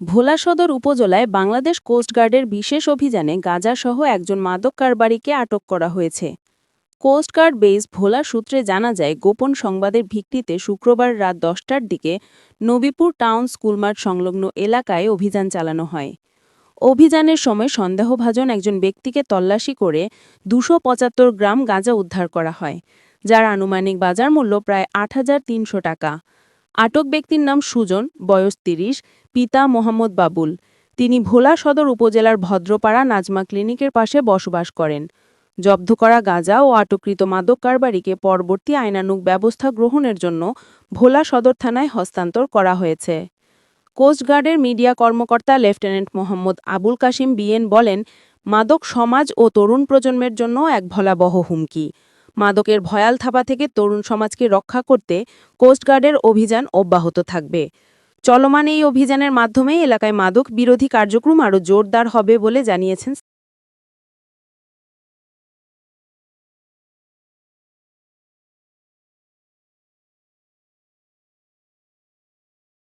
ভোলা সদর উপজেলায় বাংলাদেশ কোস্টগার্ডের বিশেষ অভিযানে গাঁজাসহ একজন মাদক কারবারিকে আটক করা হয়েছে। কোস্টগার্ড বেস ভোলা সূত্রে জানা যায়, গোপন সংবাদের ভিত্তিতে শুক্রবার রাত দশটার দিকে নবীপুর টাউন স্কুলমার্ট সংলগ্ন এলাকায় অভিযান চালানো হয়। অভিযানের সময় সন্দেহভাজন একজন ব্যক্তিকে তল্লাশি করে দুশো গ্রাম গাঁজা উদ্ধার করা হয়, যার আনুমানিক বাজার মূল্য প্রায় আট হাজার তিনশো টাকা। আটক ব্যক্তির নাম সুজন, বয়স তিরিশ, পিতা মোহাম্মদ বাবুল। তিনি ভোলা সদর উপজেলার ভদ্রপাড়া নাজমা ক্লিনিকের পাশে বসবাস করেন। জব্দ করা গাঁজা ও আটককৃত মাদক কারবারিকে পরবর্তী আইনানুগ ব্যবস্থা গ্রহণের জন্য ভোলা সদর থানায় হস্তান্তর করা হয়েছে। কোস্টগার্ডের মিডিয়া কর্মকর্তা লেফটেন্যান্ট মোহাম্মদ আবুল কাশিম বিএন বলেন, মাদক সমাজ ও তরুণ প্রজন্মের জন্য এক ভয়াবহ হুমকি। মাদকের ভয়াল থাপা থেকে তরুণ সমাজকে রক্ষা করতে কোস্টগার্ডের অভিযান অব্যাহত থাকবে। চলমান এই অভিযানের মাধ্যমে এলাকায় মাদক বিরোধী কার্যক্রম আরও জোরদার হবে বলে জানিয়েছেন